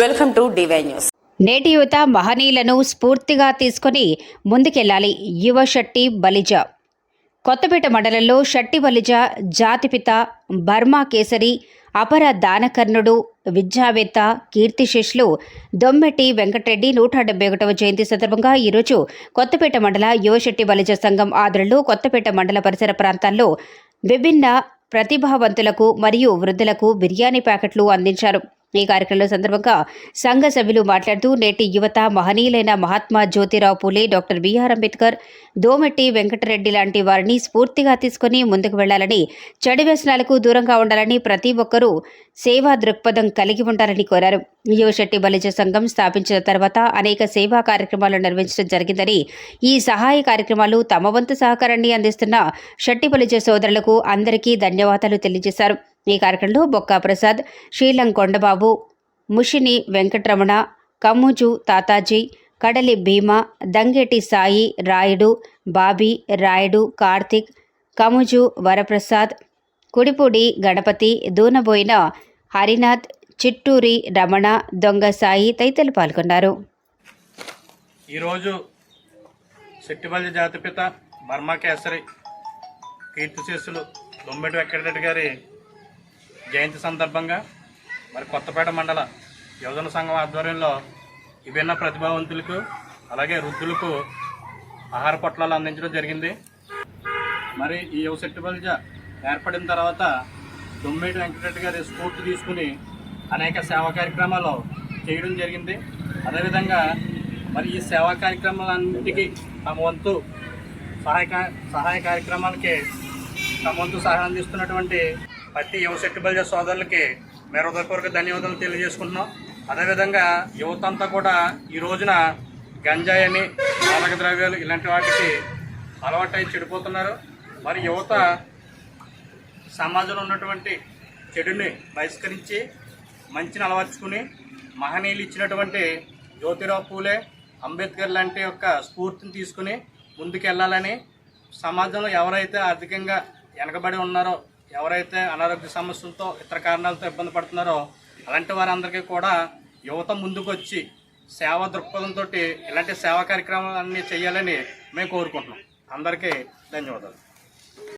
Welcome to DY news నేటి యువత మహనీయులను స్ఫూర్తిగా తీసుకొని ముందుకెళ్ళాలి యువ షట్టి బలిజ. కొత్తపేట మండలంలో షట్టి బలిజ జాతిపిత బర్మా కేసరి అపర దానకర్ణుడు విద్యావేత్త కీర్తిశిష్లు దొమ్మెట్టి వెంకటరెడ్డి నూట డెబ్బై ఒకటవ జయంతి సందర్భంగా ఈరోజు కొత్తపేట మండల యువశెట్టి బలిజ సంఘం ఆధ్వర్యంలో కొత్తపేట మండల పరిసర ప్రాంతాల్లో విభిన్న ప్రతిభావంతులకు మరియు వృద్ధులకు బిర్యానీ ప్యాకెట్లు అందించారు. ఈ కార్యక్రమంలో సందర్భంగా సంఘ సభ్యులు మాట్లాడుతూ నేటి యువత మహనీయులైన Mahatma Jyotirao Phule doctor B R Ambedkar Dometti Venkatareddy లాంటి వారిని స్ఫూర్తిగా తీసుకుని ముందుకు వెళ్ళాలని చెడు వ్యసనాలకు దూరంగా ఉండాలని ప్రతి ఒక్కరూ సేవా దృక్పథం కలిగి ఉండాలని కోరారు. యువశెట్టి బలిజ సంఘం స్థాపించిన తర్వాత అనేక సేవా కార్యక్రమాలు నిర్వహించడం జరిగిందని ఈ సహాయ కార్యక్రమాలు తమ వంతు సహకారాన్ని అందిస్తున్న షట్టి బలిజ సోదరులకు అందరికీ ధన్యవాదాలు తెలియజేశారు. ఈ కార్యక్రమంలో బొక్కా ప్రసాద్ శ్రీలం కొండబాబు ముషిని వెంకటరమణ కమ్ముజు తాతాజీ కడలి భీమ దంగేటి సాయి రాయుడు బాబీ రాయుడు కార్తిక్ కముజు వరప్రసాద్ కుడిపూడి గణపతి దూనబోయిన హరినాథ్ చిట్టూరి రమణ దొంగ సాయి తదితరులు పాల్గొన్నారు. ఈరోజు శెట్టిపల్లి జాతిపిత బర్మా కేసరి కీర్తిశేషులు దొమ్మెటి వెంకటరెడ్డి గారి జయంతి సందర్భంగా మరి కొత్తపేట మండల యువజన సంఘం ఆధ్వర్యంలో విభిన్న ప్రతిభావంతులకు అలాగే వృద్ధులకు ఆహార పొట్లాలు అందించడం జరిగింది. మరి ఈ యువ శెట్టిపల్లి ఏర్పడిన తర్వాత దొమ్మేటి వెంకటరెడ్డి గారి స్ఫూర్తి తీసుకుని అనేక సేవా కార్యక్రమాలు చేయడం జరిగింది. అదేవిధంగా మరి ఈ సేవా కార్యక్రమాలన్నిటికీ తమ వంతు సహాయ సహాయ కార్యక్రమాలకి తమ వంతు సహాయం అందిస్తున్నటువంటి ప్రతి యువ శెట్టిబల్జ సోదరులకి మేము హృదయపూర్వక ధన్యవాదాలు తెలియజేసుకుంటున్నాం. అదేవిధంగా యువత అంతా కూడా ఈ రోజున గంజాయి అని మాదక ద్రవ్యాలు ఇలాంటి వాటికి అలవాటై చెడిపోతున్నారు. మరి యువత సమాజంలో ఉన్నటువంటి చెడుని బహిష్కరించి మంచిని అలవర్చుకుని మహనీయులు ఇచ్చినటువంటి జ్యోతిరావు పూలే అంబేద్కర్ లాంటి యొక్క స్ఫూర్తిని తీసుకుని ముందుకెళ్ళాలని సమాజంలో ఎవరైతే ఆర్థికంగా వెనకబడి ఉన్నారో ఎవరైతే అనారోగ్య సమస్యలతో ఇతర కారణాలతో ఇబ్బంది పడుతున్నారో అలాంటి వారందరికీ కూడా యువత ముందుకు వచ్చి సేవా దృక్పథంతో ఇలాంటి సేవా కార్యక్రమాలన్నీ చేయాలని మేము కోరుకుంటున్నాం. అందరికీ ధన్యవాదాలు.